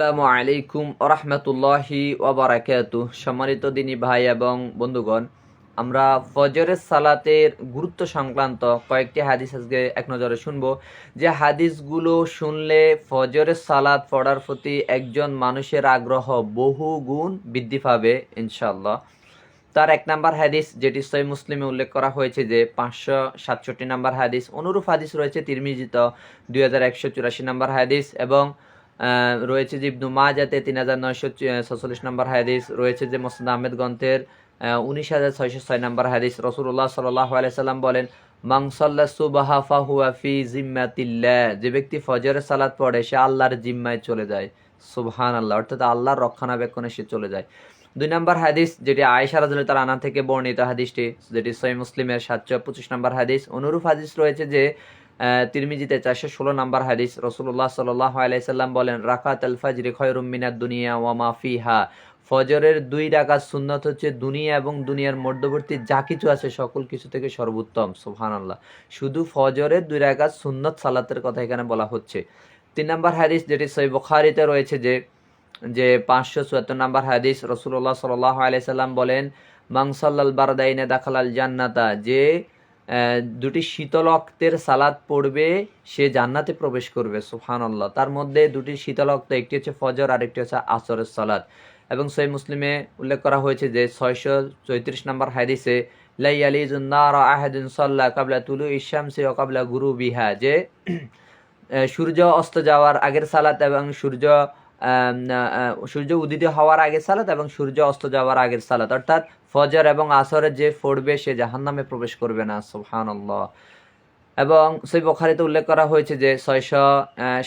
আসসালামু আলাইকুম রহমতুল্লাহি ওবরাকাতু সম্মানিত দিনী ভাই এবং বন্ধুগণ, আমরা ফজরের সালাতের গুরুত্ব সংক্রান্ত কয়েকটি হাদিস আজকে এক নজরে শুনব। যে হাদিসগুলো শুনলে ফজরের সালাত পড়ার প্রতি একজন মানুষের আগ্রহ বহু গুণ বৃদ্ধি পাবে ইনশাল্লাহ তার এক নাম্বার হাদিস, যেটি সই মুসলিমে উল্লেখ করা হয়েছে যে পাঁচশো সাতষট্টি নাম্বার হাদিস, অনুরূপ হাদিস রয়েছে তিরমিজিত দুই হাজার একশো চুরাশি নাম্বার হাদিস এবং রয়েছে যে ইবনু মাজাতে তিন হাজার নয়শো ছচল্লিশ নম্বর হাদিস, রয়েছে যে মোসাদ আহমেদ গ্রন্থের উনিশ হাজার ছয়শো ছয় নম্বর হাদিস। রসুল্লাহ সাল্লাহ আলাইসাল্লাম বলেন মাংসল্লা সুবাহা ফাহুয়া ফি জিম্মাতিল্লাহ। যে ব্যক্তি ফজরের সালাত পড়ে, সে আল্লাহর জিম্মায় চলে যায়। সুবহান আল্লাহ অর্থাৎ আল্লাহর রক্ষণাবেক্ষণে সে চলে যায়। দুই নম্বর হাদিস, যেটি আয়েশা রাজুল তার আনা থেকে বর্ণিত হাদিসটি, যেটি সহি মুসলিমের সাতশো পঁচিশ নম্বর হাদিস। অনুরূপ হাদিস রয়েছে যে তিরমিজিতে চারশো ষোলো নম্বর হাদিস রসুল্লাহ সাল্লাহ আলাইসাল্লাম বলেন রাকাত আল ফাজরি খয়রুম মিনাদ দুনিয়া ওয়া মা ফিহা। ফজরের দুই রাকাত সুন্নত হচ্ছে দুনিয়া এবং দুনিয়ার মধ্যবর্তী যা কিছু আছে সকল কিছু থেকে সর্বোত্তম সুবহান আল্লাহ শুধু ফজরের দুই রাকাত সুন্নত সালাতের কথা এখানে বলা হচ্ছে। তিন নম্বর হাদিস যেটি সই বখারিতে রয়েছে যে যে পাঁচশো চুয়াত্তর নম্বর হাদিস রসুল্লাহ সাল্লাহ আলাইসাল্লাম বলেন মাংসাল্লাল বারদাইনে দাখালাল জান্নাতা। যে দুটি শীতলক্তের সালাদ পড়বে, সে জান্নাতে প্রবেশ করবে সুফহান আল্লাহ তার মধ্যে দুটি শীতলক্ত, একটি হচ্ছে ফজর আর একটি হচ্ছে আসরের সালাদ। এবং সেই মুসলিমে উল্লেখ করা হয়েছে যে ছয়শো চৌত্রিশ নম্বর হাদিসে লাই আলী জুন্নার আহাদিন সাল্লাহ কাবলা তুলু ইসামসি ও কাবলা গুরু বিহা যে সূর্য অস্ত যাওয়ার আগের সালাত এবং সূর্য সূর্য উদিত হওয়ার আগের সালাত এবং সূর্য অস্ত যাওয়ার আগের সালাত। অর্থাৎ ফজর এবং আসরের যে পড়বে সে জাহান্নামে প্রবেশ করবে না, সুবহানাল্লাহ। এবং সেই বখারিতে উল্লেখ করা হয়েছে যে ছয়শো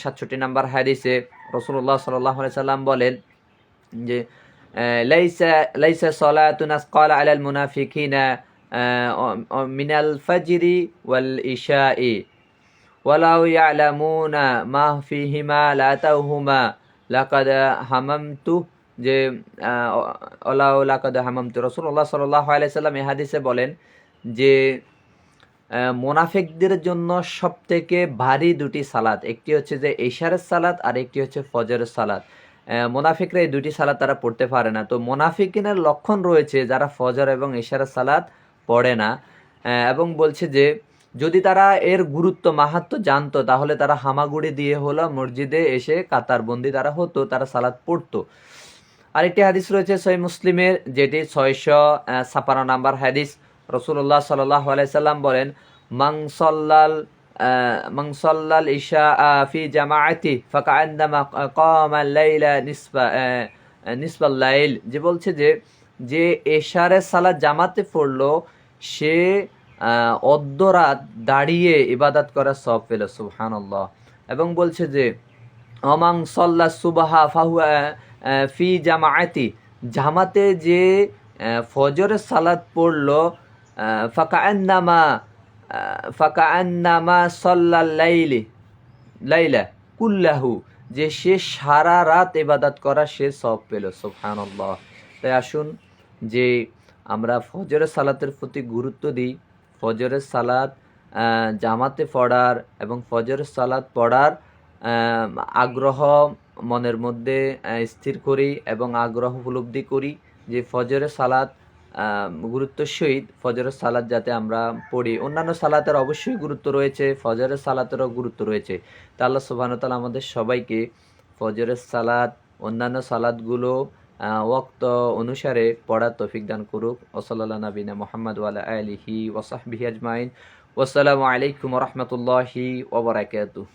সাতষট্টি নাম্বার হাদিসে রসুল্লাহ সাল্লাহ সাল্লাম বলেন যে লাইসা লাইসা সলাতুন আসকাল আলাল মুনাফিকিনা মিনাল ফাজরি ওয়াল ইশাই। ওয়ালাউ ইয়ালামুনা মা লাতাহুমা লাকাদ হামামতু, যে ওলাউ লাকাদ হামামতু। রাসূলুল্লাহ সাল্লাল্লাহু আলাইহি সাল্লাম এই হাদিসে বলেন যে মোনাফিকদের জন্য সব থেকে ভারী দুটি সালাত। একটি হচ্ছে যে এশারের সালাত আর একটি হচ্ছে ফজরের সালাত। মোনাফিকরা এই দুটি সালাত তারা পড়তে পারে না। তো মোনাফিকিনের লক্ষণ রয়েছে যারা ফজর এবং এশারের সালাত পড়ে না। এবং বলছে যে যদি তারা এর গুরুত্ব মাহাত্ম জানতো, তাহলে তারা হামাগুড়ি দিয়ে হলো মসজিদে এসে কাতারবন্দি তারা হতো, তারা সালাদ পড়তো। আরেকটি হাদিস রয়েছে সহি মুসলিমের, যেটি ছয়শো ছাপান্ন নাম্বার হাদিস। রসুল্লাহ সাল্লাহ আলাইসাল্লাম বলেন মাংসল্লাল মাংসল্লাল ইশা ফি জামাআতি ফাকা আন্দামা কমা লাইলা নিসবা নিসবাল লাইল। যে বলছে যে যে এশারে সালাত জামাতে পড়ল, সে অর্ধরাত দাঁড়িয়ে ইবাদত করা সব পেল সুবহানাল্লাহ। এবং বলছে যে অমাং সল্লা সুবাহা ফাহুয়া ফি জামাআতি জামাতে যে ফজরের সালাত পড়ল আহ, ফাকা আন্নামা আহ, ফাকা আন্নামা সল্লাল লাইলি লাইলা কুল্লাহু যে সে সারা রাত ইবাদত করা সে সব পেল সুবহানাল্লাহ। তাই আসুন যে আমরা ফজরের সালাতের প্রতি গুরুত্ব দিই। ফজরের সালাত জামাতে পড়ার এবং ফজরের সালাত পড়ার আগ্রহ মনের মধ্যে স্থির করি এবং আগ্রহ উপলব্ধি করি যে ফজরের সালাত গুরুত্ব সহিত ফজরের সালাত যাতে আমরা পড়ি। অন্যান্য সালাতের অবশ্যই গুরুত্ব রয়েছে, ফজরের সালাতেরও গুরুত্ব রয়েছে। তা আল্লাহ আমাদের সবাইকে ফজরের সালাত, অন্যান্য সালাতগুলো আহ, ওয়াক্ত অনুসারে পড়ার তৌফিক দান করুক। ওসল্লা নবীনা মোহাম্মদ ওয়ালা আলহি ওসাহবিহি আজমাইন। ওসালামু আলাইকুম রহমতুল্লাহি ওবরাকাতুহ